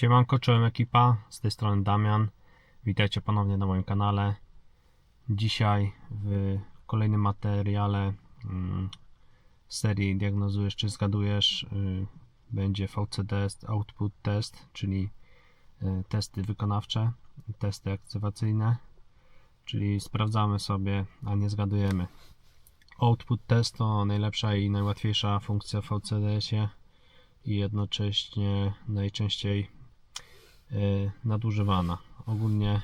Siemanko, czołem ekipa, z tej strony Damian. Witajcie ponownie na moim kanale. Dzisiaj w kolejnym materiale mm, serii Diagnozujesz czy zgadujesz y, będzie VC test, output test, czyli y, testy wykonawcze, testy aktywacyjne, czyli sprawdzamy sobie, a nie zgadujemy. Output test to najlepsza i najłatwiejsza funkcja w VCDS-ie i jednocześnie najczęściej nadużywana. Ogólnie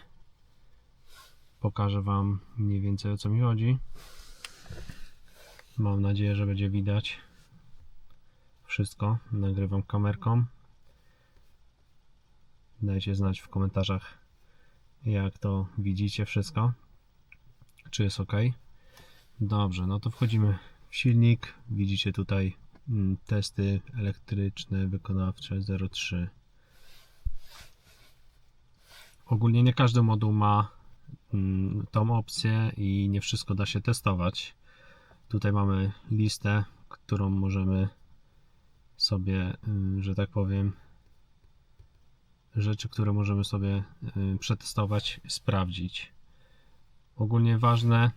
pokażę Wam mniej więcej o co mi chodzi. Mam nadzieję, że będzie widać wszystko. Nagrywam kamerką. Dajcie znać w komentarzach, jak to widzicie wszystko. Czy jest ok. Dobrze, no to wchodzimy w silnik. Widzicie tutaj mm, testy elektryczne wykonawcze 03. Ogólnie nie każdy moduł ma mm, tą opcję i nie wszystko da się testować. Tutaj mamy listę, którą możemy sobie, y, że tak powiem, rzeczy, które możemy sobie y, przetestować, sprawdzić. Ogólnie ważne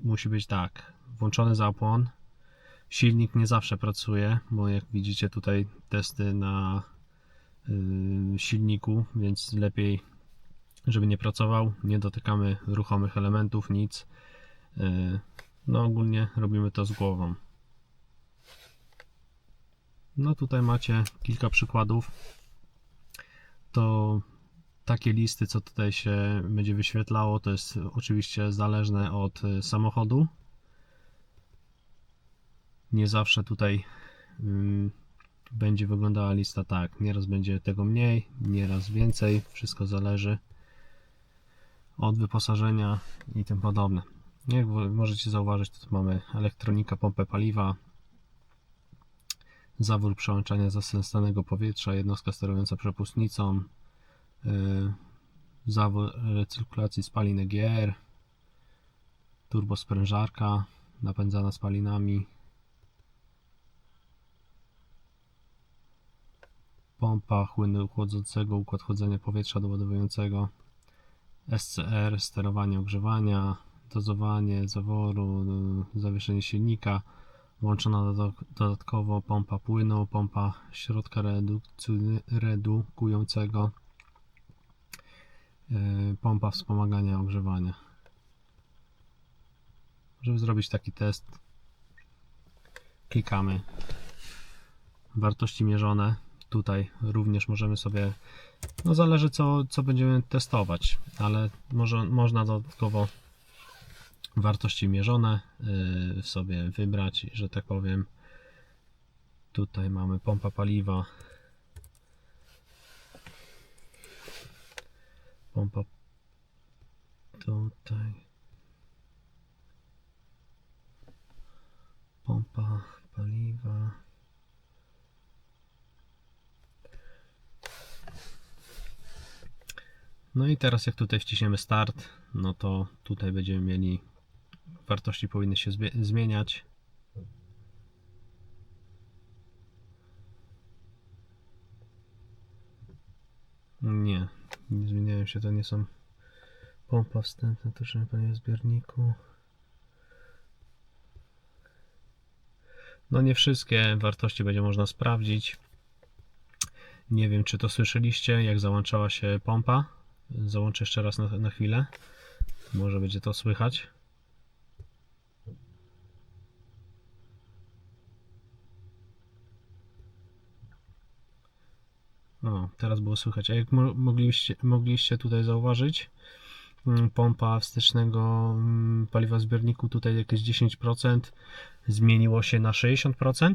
musi być tak, włączony zapłon. Silnik nie zawsze pracuje, bo jak widzicie tutaj testy na silniku, więc lepiej, żeby nie pracował. Nie dotykamy ruchomych elementów, nic. Y, no ogólnie robimy to z głową. No tutaj macie kilka przykładów. To takie listy, co tutaj się będzie wyświetlało, to jest oczywiście zależne od y, samochodu. Nie zawsze tutaj będzie wyglądała lista tak. Nieraz będzie tego mniej, nieraz więcej. Wszystko zależy od wyposażenia i tym podobne. Jak możecie zauważyć, tu mamy elektronika, pompę paliwa, zawór przełączania zasensowanego powietrza, jednostka sterująca przepustnicą, yy, zawór recyrkulacji spalin EGR, turbosprężarka napędzana spalinami, pompa chłynu chłodzącego, układ chłodzenia powietrza doładowującego, SCR, sterowanie ogrzewania, dozowanie zaworu, y, zawieszenie silnika, włączona doda- dodatkowo pompa płynu, pompa środka redukującego, y, pompa wspomagania ogrzewania. Żeby zrobić taki test, klikamy wartości mierzone. Tutaj również możemy sobie, no zależy co, co będziemy testować, ale może, można dodatkowo wartości mierzone yy, sobie wybrać, że tak powiem. Tutaj mamy pompa paliwa. Pompa tutaj. Pompa paliwa. No i teraz jak tutaj wciśniemy start, no to tutaj będziemy mieli wartości powinny się zmieniać. Nie, nie zmieniają się, to nie są pompa wstępna, tuszenie paliwa w zbiorniku. No nie wszystkie wartości będzie można sprawdzić. Nie wiem, czy to słyszeliście, jak załączała się pompa. Załączę jeszcze raz na, na chwilę. Może będzie to słychać. O, teraz było słychać. A jak mo- mogliście, mogliście tutaj zauważyć, mm, pompa wstecznego mm, paliwa w zbiorniku tutaj jakieś 10% zmieniło się na 60%.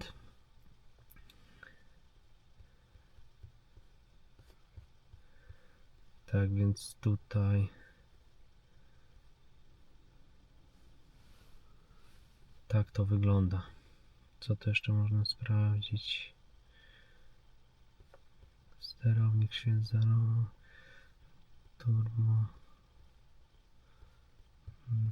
Tak więc tutaj tak to wygląda. Co tu jeszcze można sprawdzić? Sterownik świeca, turbo. Mm.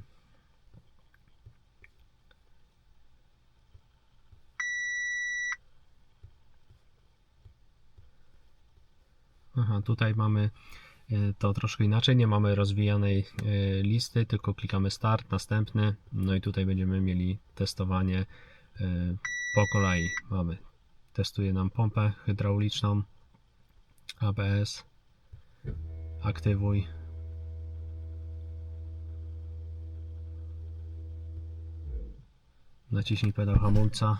Aha, tutaj mamy to troszkę inaczej. Nie mamy rozwijanej y, listy, tylko klikamy start, następny. No i tutaj będziemy mieli testowanie y, po kolei. Mamy, testuje nam pompę hydrauliczną, ABS, aktywuj. Naciśnij pedał hamulca.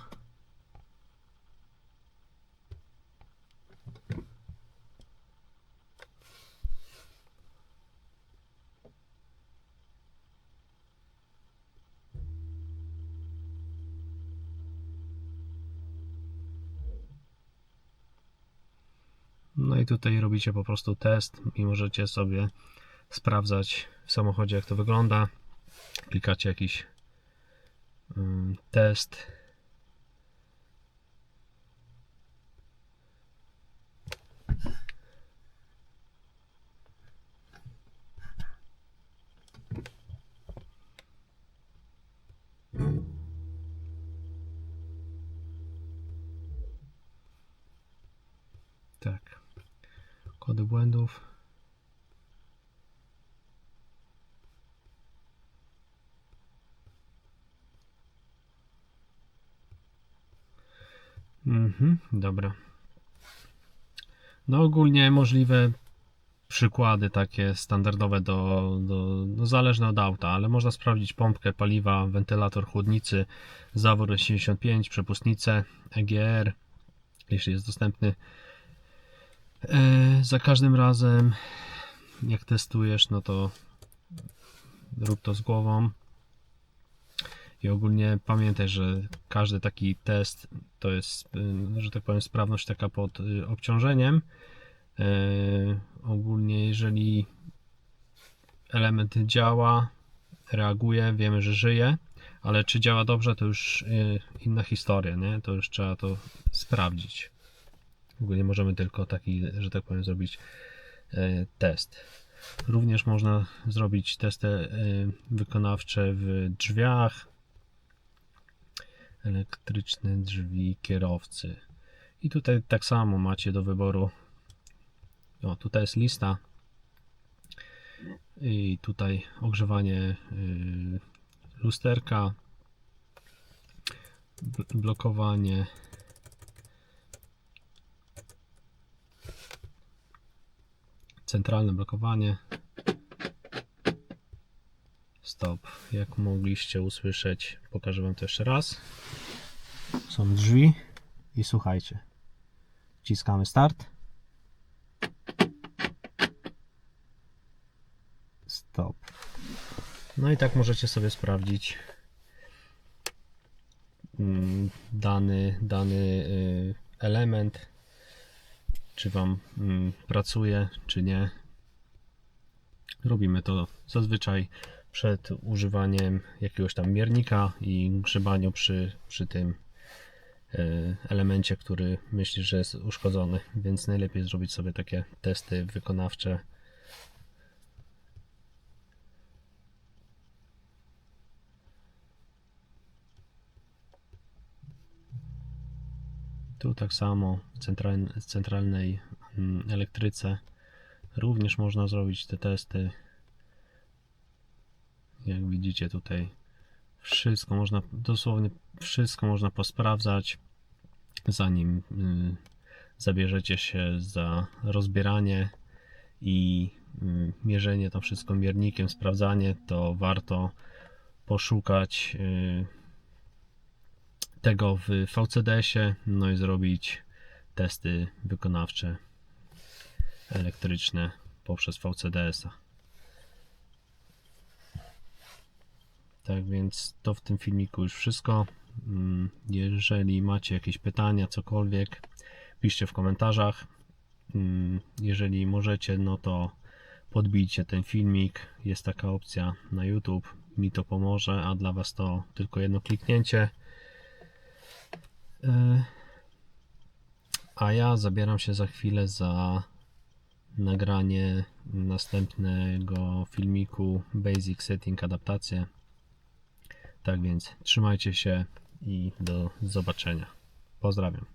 No i tutaj robicie po prostu test i możecie sobie sprawdzać w samochodzie jak to wygląda. Klikacie jakiś test. Tak. Kody błędów. Mhm, dobra. No ogólnie możliwe przykłady takie standardowe do, do, no zależne od auta, ale można sprawdzić pompkę paliwa, wentylator chłodnicy, zawór S75, przepustnicę, EGR, jeśli jest dostępny. E, za każdym razem, jak testujesz, no to rób to z głową. I ogólnie pamiętaj, że każdy taki test to jest, y, że tak powiem, sprawność taka pod y, obciążeniem. E, ogólnie, jeżeli element działa, reaguje, wiemy, że żyje, ale czy działa dobrze, to już inna historia, nie? To już trzeba to sprawdzić. Ogólnie możemy tylko taki, że tak powiem, zrobić e, test. Również można zrobić testy e, wykonawcze w drzwiach, elektryczne drzwi kierowcy. I tutaj tak samo macie do wyboru. O, tutaj jest lista. I tutaj ogrzewanie y, lusterka, bl- blokowanie centralne blokowanie. Stop. Jak mogliście usłyszeć, pokażę Wam to jeszcze raz. Są drzwi i słuchajcie. Wciskamy start. Stop. No i tak możecie sobie sprawdzić mm, dany, dany y, element czy Wam mm, pracuje, czy nie. Robimy to zazwyczaj przed używaniem jakiegoś tam miernika i grzebaniu przy, przy tym e, elemencie, który myślisz, że jest uszkodzony, więc najlepiej zrobić sobie takie testy wykonawcze. Tu tak samo w centralnej, mm, elektryce również można zrobić te testy. Jak widzicie tutaj wszystko można, dosłownie wszystko można posprawdzać zanim y, zabierzecie się za rozbieranie i y, mierzenie to wszystko miernikiem, sprawdzanie, to warto poszukać y, tego w VCDS-ie, no i zrobić testy wykonawcze elektryczne poprzez VCDS-a. Tak więc to w tym filmiku już wszystko. Mm, Jeżeli macie jakieś pytania, cokolwiek, piszcie w komentarzach. Mm, Jeżeli możecie, no to podbijcie ten filmik. Jest taka opcja na YouTube. Mi to pomoże, a dla Was to tylko jedno kliknięcie. E, A ja zabieram się za chwilę za nagranie następnego filmiku Basic Setting Adaptację. Tak więc trzymajcie się i do zobaczenia. Pozdrawiam.